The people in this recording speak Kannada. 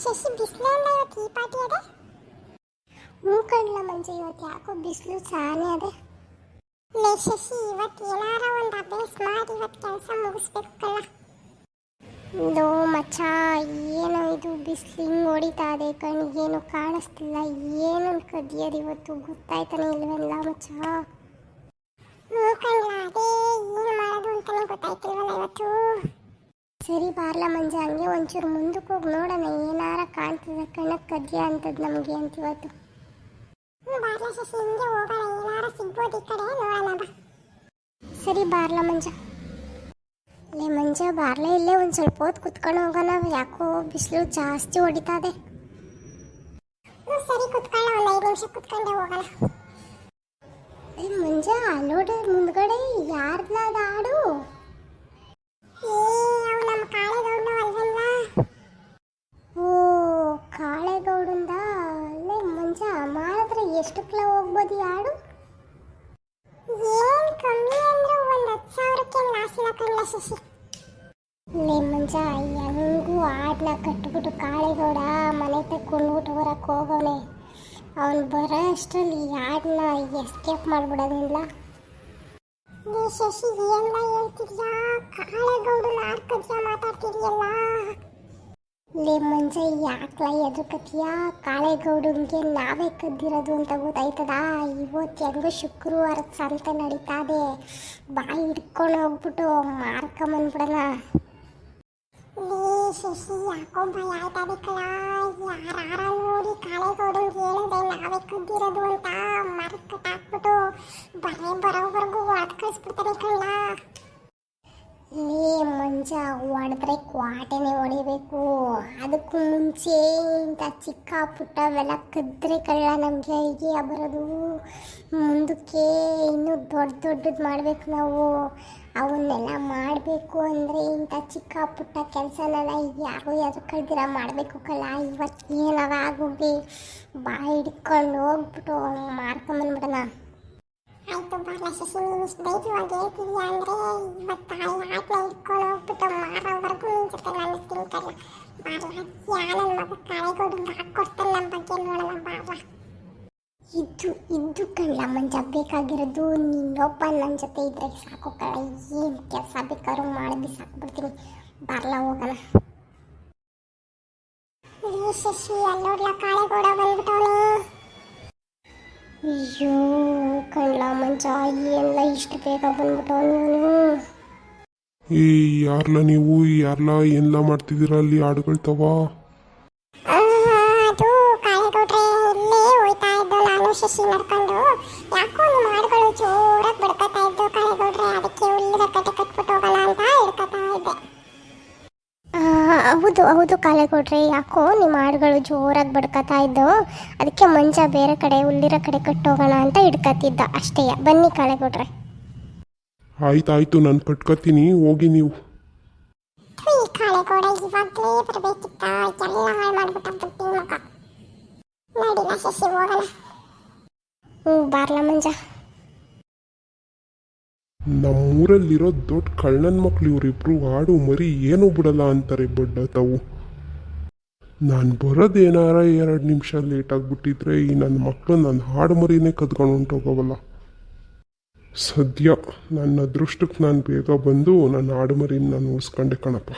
ಶಶಿ ಬಿಸಿಲಲ್ಲ ಇವತ್ತು ಈ ಪಾಟಿ ಅದೇ? ಹ್ಞೂ ಮಂಜು ಇವತ್ತು ಯಾಕೋ ಬಿಸಿಲು ಸಾನೆ ಅದೇ. ಲೇ ಶಶಿ, ಇವತ್ತು ಏನಾರ ಒಂದು ಅಭ್ಯಾಸ ಮಾಡಿ ಇವತ್ತು ಕೆಲಸ ಮುಗಿಸ್ಬೇಕು ಕಲ್ಲ ಲೋ ಮಚ್ಚ, ಏನೋ ಇದು ಬಿಸಿಲು ಹಿಂಗೆ ಹೊಡಿತಾ ಇದೆ ಕಣ್ಣಿಗೇನು ಕಾಣಿಸ್ತಿಲ್ಲ ಏನು ಕದಿಯೋದು ಇವತ್ತು? ಗೊತ್ತಾಯ್ತಾನೆ ಇಲ್ವಲ್ಲ ಮಚ್ಚ? ಹ್ಞೂ ಕಣ್ಲ ಅದೇ ಏನು ಮಾಡೋದು ಅಂತಾನೆ ಗೊತ್ತಾಯ್ತಿಲ್ವಲ್ಲ ಇವತ್ತು? ಸರಿ ಬಾರ್ಲ ಮಂಜ, ಹಂಗೆ ಒಂಚೂರು ಮುಂದಕ್ಕೆ ಹೋಗಿ ನೋಡೋಣ ಕಾಣ್ತದೆ ಕಣಕ್ಕೆ ಕದ್ಯ ಅಂತದ್ ನಮಗೆ ಅಂತ ಇವತ್ತು ಬಾರ್ಲ ಶಶಿ ಹಿಂಗೆ ಹೋಗೋಣ ಏನಾರ ಸಿಗ್ಬೋದು ಈ ಕಡೆ ನೋಡೋಣ ಬಾ. ಸರಿ ಬಾರ್ಲ ಮಂಜ. ಲೇ ಮಂಜ ಬಾರ್ಲೆ ಇಲ್ಲೇ ಒಂದು ಸ್ವಲ್ಪ ಹೊತ್ತು ಕುತ್ಕೊಂಡು ಹೋಗೋಣ ಯಾಕೋ ಬಿಸಿಲು ಜಾಸ್ತಿ ಹೊಡಿತಾದೆ ಸರಿ ಕುತ್ಕೊಳ್ಳ ಒಂದು ಐದು ನಿಮಿಷ ಕುತ್ಕೊಂಡೆ ಹೋಗೋಣ. ಏ ಮಂಜ ಅಲ್ಲೋಡೆ. ಲಾಸಿಲ್ಲ ಕಣ್ಣ ಶಶಿ ಲೇ ಮಂಜ ಹೆಂಗೂ ಹಾಡ್ನ ಕಟ್ಬಿಟ್ಟು ಕಾಳೆಗೌಡ. ಮನೆ ತಕ್ಕೊಂಡ್ಬಿಟ್ಟು ಹೊರಕ್ಕೆ ಹೋಗವನೆ. ಅವನು ಬರೋ ಅಷ್ಟರಲ್ಲಿ ಆಡ್ನ ಎಸ್ಕೇಪ್ ಮಾಡ್ಬಿಡೋದಿಲ್ಲ ನೀ ಶಶಿ ಏನ್ಲ ಹೇಳ್ತಿದ್ಯಾ? ಕಾಳೆಗೌಡನ ಆಡ್ಕದ್ಯ ಮಾತಾಡ್ತಿದ್ಯಲ್ಲ? ಲೇ ಮಂಜ, ಯಾಕ್ಲ ಎದುಕತಿಯ ಕಾಳೆಗೌಡನ್ಗೆ ನಾವೇ ಕದ್ದಿರೋದು ಅಂತ ಗೊತ್ತಾಯ್ತದ? ಇವತ್ತು ಹೆಂಗೋ ಶುಕ್ರವಾರದ ಸಂತೆ ನಡೀತಾದೆ. ಬಾಯಿ ಹಿಡ್ಕೊಂಡು ಹೋಗ್ಬಿಟ್ಟು ಮಾರ್ಕೊಂಬಂದ್ಬಿಡೋಣ ಲೇ ಶಶಿ, ಯಾಕೋ ಭಯ ಆಯ್ತದೆ ಕಲ ಯಾರ ನೋಡಿ ಕಾಳೆಗೌಡನ್ಗೆ ಹೇಳಿದೆ ನಾವೇ ಕದ್ದಿರೋದು ಅಂತ ಮರಕ್ಕೆ ಕಟ್ಟಾಕ್ಬಿಟ್ಟು ಬರೇ ಬರೋವರೆಗೂ ಹೊಡೆದು ಕಳಿಸ್ಬಿಡ್ತಾರೆ ಕಣ್ಣ ಲೇ ಮಂಜ ಹೊಡೆದ್ರೆ ಕ್ವಾಟೆನೆ ಹೊಡಿಬೇಕು. ಅದಕ್ಕೂ ಮುಂಚೆ ಇಂಥ ಚಿಕ್ಕ ಪುಟ್ಟವೆಲ್ಲ ಕದ್ರೆ ಕಳ್ಳ ನಮಗೆ ಹೀಗೆ ಬರೋದು. ಮುಂದಕ್ಕೆ ಇನ್ನೂ ದೊಡ್ಡ ದೊಡ್ಡದು ಮಾಡಬೇಕು ನಾವು. ಅವನ್ನೆಲ್ಲ ಮಾಡಬೇಕು ಅಂದರೆ ಇಂಥ ಚಿಕ್ಕ ಪುಟ್ಟ ಕೆಲಸನೆಲ್ಲ ಯಾರು ಯಾರು ಕಳ್ದಿರ ಮಾಡಬೇಕು ಕಲ್ಲ ಇವತ್ತು ಏನವ ಆಗೋಗಿ ಬಾಯಿ ಹಿಡ್ಕೊಂಡು ಹೋಗ್ಬಿಟ್ಟು ಮಾರ್ಕೊಂಬಂದ್ಬಿಡೋಣ ಆಯ್ತು ಬಾಲ ಶಶಿ ನೀನು ಇಷ್ಟು ಧೈರ್ಯವಾಗಿ ಹೇಳ್ತಿದ್ಯಾ ಅಂದರೆ ಇವತ್ತು ಆ ಆಟ್ನ ಇಟ್ಕೊಂಡು ಹೋಗ್ಬಿಟ್ಟು ಮಾರೋವರೆಗೂ ನಿನ್ನ ಜೊತೆ ನಾನು ತಿಂತಲ್ಲ ಬಾರ್ಲ ಯಾ ನನ್ನ ಮಗ ಕಾಳೆಗೋಡಿಂದ ಹಾಕ್ಕೊಡ್ತಾನೆ ನಮ್ಮ ಬಗ್ಗೆ ನೋಡೋಣ ಬಾರ್ಲ ಇದು ಇದ್ದು ಕಳ್ಳ ಮಂಜ ಬೇಕಾಗಿರೋದು ನೀನೊಬ್ಬ ನನ್ನ ಜೊತೆ ಇದ್ರೆ ಸಾಕು ಕಳ್ಳ ಏನು ಕೆಲಸ ಬೇಕಾದ್ರೂ ಮಾಡಿ ಬಿಸಾಕ್ಬಿಡ್ತೀನಿ ಬಾರ್ಲ, ಹೋಗೋಣ. ಶಶಿ, ಅಲ್ಲೋಡ್ಲ, ಕಾಳೆಗೋಡ ಬಂದ್ಬಿಟ್ಟವನು. ಅಯ್ಯೋ ಕಳ್ಳ ಮಂಚ ಎಲ್ಲ ಇಷ್ಟು ಬೇಗ ಬಂದ್ಬಿಟ್ಟು ನೀನು? ಏ ಯಾರ್ಲ ನೀವು? ಯಾರ್ಲ ಎಲ್ಲ ಮಾಡ್ತಿದ್ದೀರ ಅಲ್ಲಿ ಹಾಡುಗಳ್ತವ ಅದು ಕಾಳೆಗೌಡ್ರೆ ಇಲ್ಲೇ ಹೋಯ್ತಾ ಇದ್ದು ನಾನು ಶಶಿ ನಡ್ಕೊಂಡು. ಯಾಕೋ ನಿಮ್ಮ ಹಾಡುಗಳು ಜೋರಾಗಿ ಹೌದು ಹೌದು ಕೊಡ್ರಿ ಯಾಕೋ ನಿಮ್ಮ ಆಡುಗಳು ಜೋರಾಗಿ ಬಡ್ಕತಾ ಇದ್ದು ಅದಕ್ಕೆ ಮಂಜ ಬೇರೆ ಕಡೆ ಹುಲ್ಲಿರೋ ಕಡೆ ಕಟ್ಟೋಗೋಣ ಅಂತ ಹಿಡ್ಕತ್ತಿದ್ದ ಅಷ್ಟೇ ಬನ್ನಿ ಕಾಳೆ ಕೊಟ್ರೆ ಆಯ್ತಾಯ್ತು ನಾನು ಕಟ್ಕೊತೀನಿ ಹೋಗಿ ನೀವು. ಈ ಕಾಳೆಗೋಡ ಇವಾಗಲೇ ಬರಬೇಕಿತ್ತ. ಎಲ್ಲ ಹಾಳು ಮಾಡ್ಬಿಟ್ಟ ಶಶಿ ಹ್ಞೂ ಬಾರ್ಲ ಮಂಜ. ನಮ್ಮೂರಲ್ಲಿರೋ ದೊಡ್ಡ ಕಳ್ಳನ ಮಕ್ಳು ಇವರಿಬ್ರು ಹಾಡು ಮರಿ ಏನೂ ಬಿಡಲ್ಲ ಅಂತಾರೆ ಬಡ್ಡ ತಾವು ನಾನು ಬರೋದೇನಾರ ಎರಡು ನಿಮಿಷ ಲೇಟ್ ಆಗಿಬಿಟ್ಟಿದ್ರೆ ಈ ನನ್ನ ಮಕ್ಕಳು ನನ್ನ ಹಾಡು ಮರಿನೇ ಕದ್ಕೊಂಡು ಹೊಂಟೋಗವಲ್ಲ ಸದ್ಯ ನನ್ನ ಅದೃಷ್ಟಕ್ಕೆ ನಾನು ಬೇಗ ಬಂದು ನನ್ನ ಹಾಡು ಮರಿನ ನಾನು ಉಳಿಸ್ಕೊಂಡೆ ಕಣಪ್ಪ.